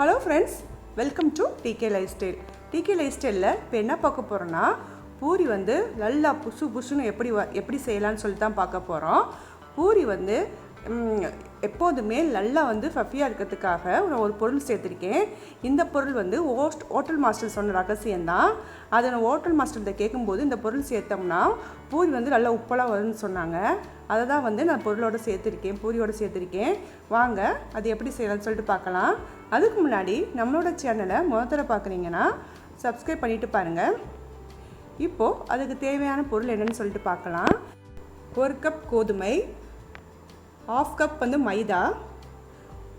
Hello friends welcome to TK lifestyle TK life ஸ்டைலில் இப்போ என்ன பார்க்க போகிறோன்னா பூரி வந்து நல்லா புசு புசுன்னு எப்படி வ எப்படி செய்யலாம்னு சொல்லி தான் பார்க்க போகிறோம் பூரி வந்து எப்போதுமே நல்லா வந்து ஃபஃபியாக இருக்கிறதுக்காக நான் ஒரு பொருள் சேர்த்துருக்கேன். இந்த பொருள் வந்து ஓஸ்ட் ஹோட்டல் மாஸ்டர் சொன்ன ரகசியம்தான் அதை நான் ஹோட்டல் மாஸ்டர்கிட்ட கேட்கும்போது இந்த பொருள் சேர்த்தோம்னா பூரி வந்து நல்லா உப்பலாக வரும்னு சொன்னாங்க. அதை தான் வந்து நான் பொருளோடு சேர்த்துருக்கேன் பூரியோட சேர்த்துருக்கேன். வாங்க அது எப்படி செய்யலாம்னு சொல்லிட்டு பார்க்கலாம். அதுக்கு முன்னாடி நம்மளோட சேனலை முதல்ல பார்க்குறீங்கன்னா சப்ஸ்கிரைப் பண்ணிட்டு பாருங்கள் இப்போது அதுக்கு தேவையான பொருள் என்னென்னு சொல்லிட்டு பார்க்கலாம். ஒரு கப் கோதுமை ஆஃப் கப் வந்து மைதா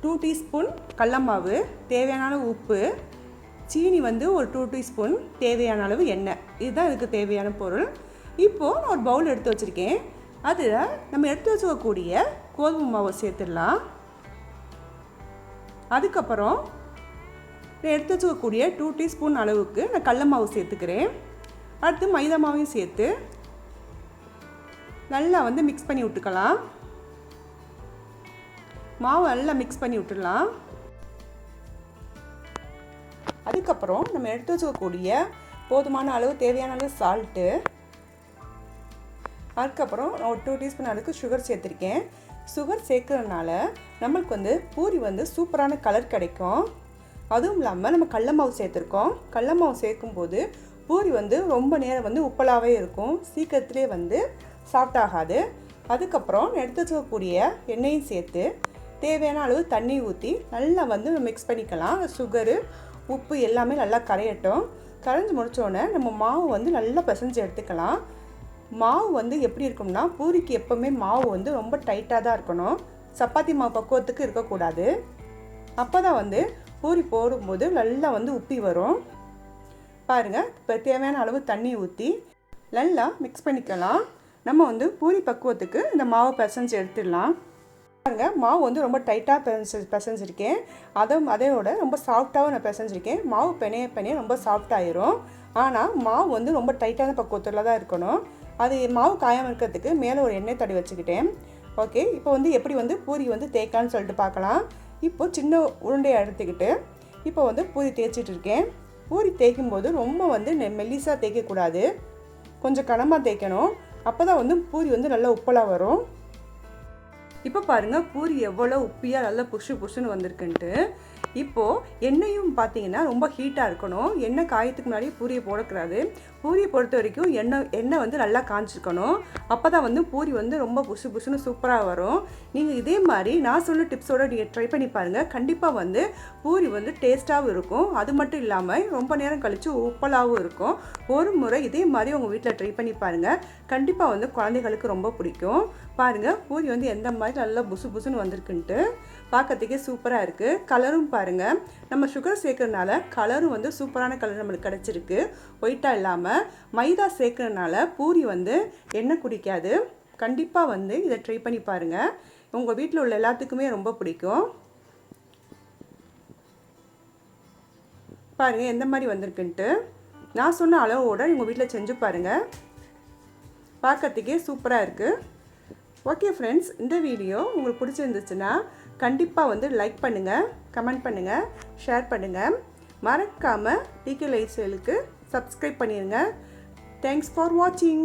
டூ டீஸ்பூன் கடலமாவு தேவையான அளவு உப்பு சீனி வந்து ஒரு டூ டீஸ்பூன் தேவையான அளவு எண்ணெய். இதுதான் இதுக்கு தேவையான பொருள். இப்போது நான் ஒரு பவுல் எடுத்து வச்சுருக்கேன். அதில் நம்ம எடுத்து வச்சுக்கக்கூடிய கோதுமை மாவை சேர்த்துடலாம். அதுக்கப்புறம் நான் எடுத்து வச்சுக்கக்கூடிய டூ டீஸ்பூன் அளவுக்கு நான் கடல மாவு சேர்த்துக்கிறேன். அடுத்து மைதா மாவையும் சேர்த்து நல்லா வந்து மிக்ஸ் பண்ணி விட்டுக்கலாம். மாவு நல்லா மிக்ஸ் பண்ணி விட்டுடலாம். அதுக்கப்புறம் நம்ம எடுத்து வச்சுக்கக்கூடிய போதுமான அளவு தேவையான அளவு சால்ட்டு அதுக்கப்புறம் நான் ஒரு டூ டீஸ்பூன் அளவுக்கு சுகர் சேர்த்துருக்கேன். சுகர் சேர்க்கறதுனால நம்மளுக்கு வந்து பூரி வந்து சூப்பரான கலர் கிடைக்கும். அதுவும் இல்லாமல் நம்ம கடல மாவு சேர்த்துருக்கோம். கடல மாவு சேர்க்கும்போது பூரி வந்து ரொம்ப நேரம் வந்து உப்பலாகவே இருக்கும். சீக்கிரத்திலே வந்து சாஃப்ட் ஆகாது. அதுக்கப்புறம் எடுத்து வச்சுக்கக்கூடிய எண்ணெயும் சேர்த்து தேவையான அளவு தண்ணி ஊற்றி நல்லா வந்து மிக்ஸ் பண்ணிக்கலாம். சுகரு உப்பு எல்லாமே நல்லா கரையட்டும். கரைஞ்சி முடித்தோடனே நம்ம மாவு வந்து நல்லா பிசைஞ்சு எடுத்துக்கலாம். மாவு வந்து எப்படி இருக்கும்னா பூரிக்கு எப்போவுமே மாவு வந்து ரொம்ப டைட்டாக தான் இருக்கணும். சப்பாத்தி மாவு பக்குவத்துக்கு இருக்கக்கூடாது. அப்போ தான் வந்து பூரி போடும்போது நல்லா வந்து உப்பி வரும். பாருங்கள் இப்போ தேவையான அளவு தண்ணி ஊற்றி நல்லா மிக்ஸ் பண்ணிக்கலாம். நம்ம வந்து பூரி பக்குவத்துக்கு இந்த மாவை பிசைஞ்சு எடுத்துடலாம். பாருங்க மாவு வந்து ரொம்ப டைட்டாக பிசைஞ்சு பிசைஞ்சிருக்கேன். அதை அதையோட ரொம்ப சாஃப்டாகவும் நான் பிசைஞ்சிருக்கேன். மாவு பெனைய பெனைய ரொம்ப சாஃப்டாயிரும் ஆனால் மாவு வந்து ரொம்ப டைட்டான பக்குவத்தில் தான் இருக்கணும். அது மாவு காயாமல் இருக்கிறதுக்கு மேலே ஒரு எண்ணெய் தடவி வச்சுக்கிட்டேன். ஓகே இப்போ வந்து எப்படி வந்து பூரி வந்து தேய்க்கான்னு சொல்லிட்டு பார்க்கலாம். இப்போ சின்ன உருண்டையை எடுத்துக்கிட்டு இப்போ வந்து பூரி தேய்ச்சிட்டு இருக்கேன். பூரி தேய்க்கும் போது ரொம்ப வந்து நெ- தேய்க்கக்கூடாது. கொஞ்சம் கனமாக தேய்க்கணும். அப்போ தான் வந்து பூரி வந்து நல்லா உப்பலாக வரும். இப்போ பாருங்கள் பூரி எவ்வளோ உப்பியாக நல்லா புஷு புஷுன்னு வந்திருக்குன்ட்டு. இப்போது எண்ணெயும் பார்த்தீங்கன்னா ரொம்ப ஹீட்டாக இருக்கணும். எண்ணெய் காயத்துக்கு முன்னாடி பூரியை போடக்கூடாது. பூரியை பொறுத்த வரைக்கும் எண்ணெய் எண்ணெய் வந்து நல்லா காஞ்சிருக்கணும். அப்போ தான் வந்து பூரி வந்து ரொம்ப புஷு புஷுன்னு சூப்பராக வரும். நீங்கள் இதே மாதிரி நான் சொன்ன டிப்ஸோட நீங்கள் ட்ரை பண்ணி பாருங்கள் கண்டிப்பாக வந்து பூரி வந்து டேஸ்ட்டாகவும் இருக்கும். அது மட்டும் இல்லாமல் ரொம்ப நேரம் கழித்து உப்பலாகவும் இருக்கும். ஒரு முறை இதே மாதிரி உங்கள் வீட்டில் ட்ரை பண்ணி பாருங்கள் கண்டிப்பாக வந்து குழந்தைகளுக்கு ரொம்ப பிடிக்கும். பாருங்கள் பூரி வந்து எந்த மாதிரி மாதிரி நல்லா புசு புசுன்னு வந்திருக்குன்ட்டு பார்க்கறதுக்கே சூப்பராக இருக்குது கலரும் பாருங்கள் நம்ம சுகர் சேர்க்கறதுனால கலரும் வந்து சூப்பரான கலர் நம்மளுக்கு கிடச்சிருக்கு. ஒயிட்டாக இல்லாமல் மைதா சேர்க்கறதுனால பூரி வந்து எண்ணெய் குடிக்காது. கண்டிப்பாக வந்து இதை ட்ரை பண்ணி பாருங்கள் உங்கள் வீட்டில் உள்ள எல்லாத்துக்குமே ரொம்ப பிடிக்கும். பாருங்கள் எந்த மாதிரி வந்திருக்குன்ட்டு. நான் சொன்ன அளவோட உங்கள் வீட்டில் செஞ்சு பாருங்கள் பார்க்கறதுக்கே சூப்பராக இருக்குது ஓகே ஃப்ரெண்ட்ஸ் இந்த வீடியோ உங்களுக்கு பிடிச்சிருந்துச்சுன்னா கண்டிப்பாக வந்து லைக் பண்ணுங்கள் கமெண்ட் பண்ணுங்கள் ஷேர் பண்ணுங்கள் மறக்காமல் டிகே லைஃப் ஸ்டைலுக்கு சப்ஸ்கிரைப் பண்ணிடுங்க தேங்க்ஸ் ஃபார் வாட்சிங்